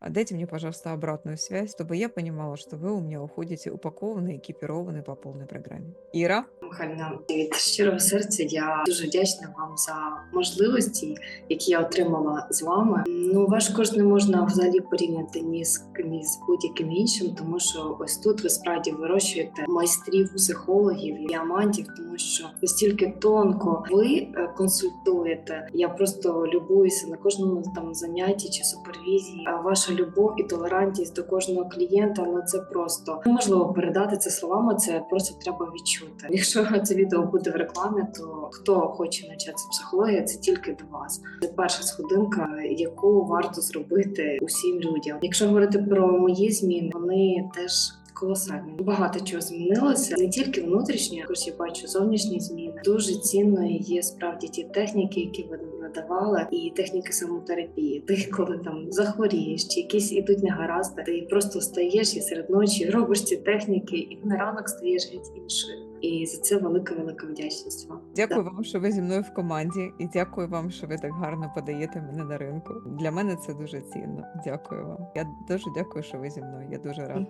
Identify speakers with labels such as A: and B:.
A: А дайте мне, пожалуйста, обратную связь, чтобы я понимала, что вы у меня уходите упакованный, экипированный по полной программе. Ира?
B: Михайлівна, від щирого серця я дуже вдячна вам за можливості, які я отримала з вами. Ну важко ж не можна взагалі порівняти ні з ні з будь-яким іншим, тому що ось тут ви справді вирощуєте майстрів, психологів, діамантів, тому що настільки тонко ви е, консультуєте. Я просто любуюся на кожному там занятті чи супервізії. А ваша любов і толерантність до кожного клієнта ну це просто неможливо передати це словами. Це просто треба відчути. Якщо це відео буде в рекламі, то хто хоче навчатися психології, це тільки до вас. Це перша сходинка, яку варто зробити усім людям. Якщо говорити про мої зміни, вони теж. Колосальні багато чого змінилося не тільки внутрішньо, також я бачу зовнішні зміни. Дуже цінною є справді ті техніки, які ви надавали, і техніки самотерапії. Ти коли там захворієш, чи якісь ідуть негаразди, ти просто встаєш і серед ночі робиш ці техніки, і на ранок стаєш геть іншою. І за це велика велика вдячність вам.
A: Дякую вам, що ви зі мною в команді, і дякую вам, що ви так гарно подаєте мене на ринку. Для мене це дуже цінно. Дякую вам. Я дуже дякую, що ви зі мною. Я дуже рада.